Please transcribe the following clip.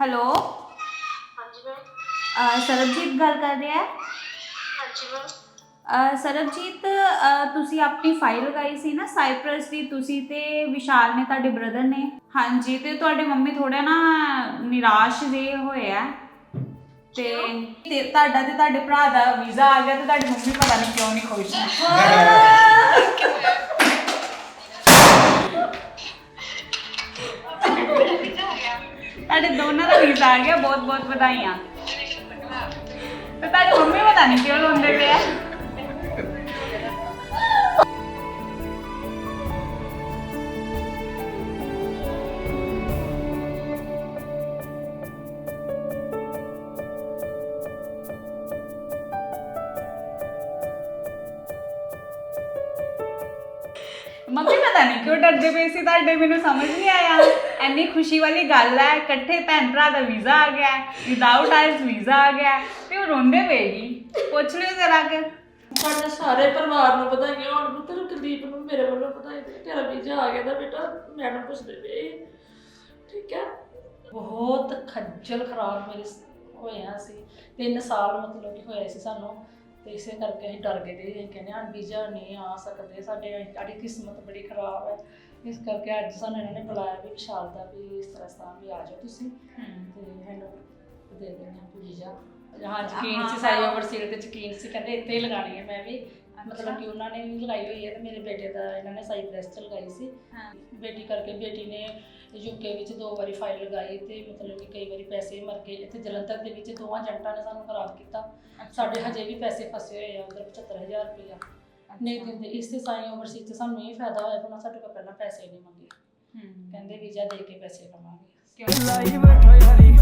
Hello? ਹਾਂਜੀ ma'am. ਅਹ ਸਰਬਜੀਤ ਗੱਲ ਕਰ ਰਿਹਾ ਹੈ? ਹਾਂਜੀ ਮੈਮ। ਅਹ ਸਰਬਜੀਤ ਅਹ ਤੁਸੀਂ ਆਪਣੀ ਫਾਈਲ ਲਗਾਈ ਸੀ ਨਾ ਸਾਈਪ੍ਰਸ ਦੀ ਤੁਸੀਂ ਤੇ ਵਿਸ਼ਾਲ ਨੇ ਤੁਹਾਡੇ ਬ੍ਰਦਰ ਨੇ। ਹਾਂਜੀ ਤੇ ਤੁਹਾਡੇ ਮੰਮੀ ਥੋੜਾ ਨਾ ਨਿਰਾਸ਼ ਜੇ ਹੋਏ ਆ। ਤੇ ਤੇ ਤੁਹਾਡਾ ਤੇ ਤੁਹਾਡੇ ਭਰਾ ਦਾ ਵੀਜ਼ਾ ਆ ਗਿਆ ਤੇ ਤੁਹਾਡੀ ਮੰਮੀ ਪਤਾ ਨਹੀਂ ਕਿਉਂ ਨਹੀਂ ਖੁਸ਼। ਤੁਹਾਡੇ ਦੋਨਾਂ ਦਾ ਵੀਜ਼ਾ ਆ ਗਿਆ, ਬਹੁਤ ਬਹੁਤ ਵਧਾਈਆਂ। ਤੇ ਤੁਹਾਡੀ ਮੰਮੀ ਪਤਾ ਨਹੀਂ ਕਿਉਂ ਰੋਂਦੇ ਪਏ ਆ। ਮੰਮੀ ਪਤਾ ਨਹੀਂ ਕਿਉਂ ਡਰਦੇ ਪਏ ਸੀ, ਤੁਹਾਡੇ ਮੈਨੂੰ ਸਮਝ ਨਹੀਂ ਆਇਆ। ਐਨੀ ਖੁਸ਼ੀ ਵਾਲੀ ਗੱਲ ਹੈ, ਇਕੱਠੇ ਭੈਣ ਭਰਾ ਦਾ ਵੀਜ਼ਾ ਆ ਗਿਆ ਵਿਦਆਊਟ ਆਇਲਸ ਵੀਜ਼ਾ ਆ ਗਿਆ, ਤੇ ਉਹ ਰੋਂਦੇ ਪਏ ਜੀ ਪੁੱਛ ਲਿਓ ਜ਼ਰਾ ਕਿ। ਸਾਡੇ ਸਾਰੇ ਪਰਿਵਾਰ ਨੂੰ ਵਧਾਈਆਂ, ਹੁਣ ਪੁੱਤਰ ਕੁਲਦੀਪ ਨੂੰ ਮੇਰੇ ਵੱਲੋਂ ਵਧਾਈ ਦੇ। ਤੇਰਾ ਵੀਜ਼ਾ ਆ ਗਿਆ ਦਾ ਬੇਟਾ ਮੈਡਮ ਪੁੱਛਦੇ ਪਏ ਠੀਕ ਹੈ? ਬਹੁਤ ਖੱਜਲ ਖਰਾਬ ਮੇਰੇ ਸ- ਹੋਇਆ ਸੀ। ਤਿੰਨ ਸਾਲ ਮਤਲਬ ਕਿ ਹੋਇਆ ਸੀ ਸਾਨੂੰ। ਤੇ ਇਸੇ ਕਰਕੇ ਅਸੀਂ ਡਰ ਗਏ ਤੇ ਅਸੀਂ ਕਹਿੰਦੇ ਹਾਂ ਵੀਜ਼ਾ ਨਹੀਂ ਆ ਸਕਦੇ ਸਾਡੇ ਸਾਡੀ ਕਿਸਮਤ ਬੜੀ ਖਰਾਬ ਹੈ। ਇਸ ਕਰਕੇ ਅੱਜ ਸਾਨੂੰ ਇਹਨਾਂ ਨੇ ਬੁਲਾਇਆ ਵੀ ਵਿਸ਼ਾਲ ਦਾ ਵੀ ਇਸ ਤਰ੍ਹਾਂ ਸਤਾਂ ਵੀ ਆ ਜਾਓ ਤੁਸੀਂ। ਤੇ ਹੈਂਡ ਦੇ ਦੇਣਾ ਵੀਜ਼ਾ ਹਾਂ ਯਕੀਨ ਸੀ ਸਾਰੀ ਓਵਰਸੀਲ ਤੇ ਯਕੀਨ ਸੀ ਕਹਿੰਦੇ ਇੱਥੇ ਹੀ ਲਗਾਣੀ ਹੈ ਮੈਂ ਵੀ। ਮਤਲਬ ਕਿ ਉਹਨਾਂ ਨੇ ਵੀ ਲਗਾਈ ਹੋਈ ਹੈ ਤੇ ਮੇਰੇ ਬੇਟੇ ਦਾ ਇਹਨਾਂ ਨੇ ਸਾਈਪ੍ਰੈਸ ਚ ਲਗਾਈ ਸੀ। ਬੇਟੀ ਕਰਕੇ ਬੇਟੀ ਨੇ ਯੂਕੇ ਵਿੱਚ ਦੋ ਵਾਰੀ ਫਾਈਲ ਲਗਾਈ ਤੇ ਮਤਲਬ ਕਿ ਕਈ ਵਾਰੀ ਪੈਸੇ ਮਰ ਗਏ। ਇੱਥੇ ਜਲੰਧਰ ਦੇ ਵਿੱਚ ਦੋਵਾਂ ਏਜੰਟਾਂ ਨੇ ਸਾਨੂੰ ਖਰਾਬ ਕੀਤਾ। ਸਾਡੇ ਹਜੇ ਵੀ ਪੈਸੇ ਫਸੇ ਹੋਏ ਆ ਉਧਰ 75000 ਰੁਪਇਆ। ਨਹੀਂ ਦਿੰਦੇ ਇਸ ਤੇ ਸਾਈ ਓਵਰਸੀਜ਼ ਤੇ ਸਾਨੂੰ ਇਹ ਫਾਇਦਾ ਹੋਇਆ ਉਹਨਾਂ ਸਾਡੇ ਕੋਲ ਪਹਿਲਾਂ ਪੈਸੇ ਨਹੀਂ ਮੰਗੇ। ਹੂੰ। ਕਹਿੰਦੇ ਵੀਜ਼ਾ ਦੇ ਕੇ ਪੈਸੇ ਲਵਾਂਗੇ ਕਿਉਂ? ਲਾਈ ਬੈਠਾ ਹਰੀ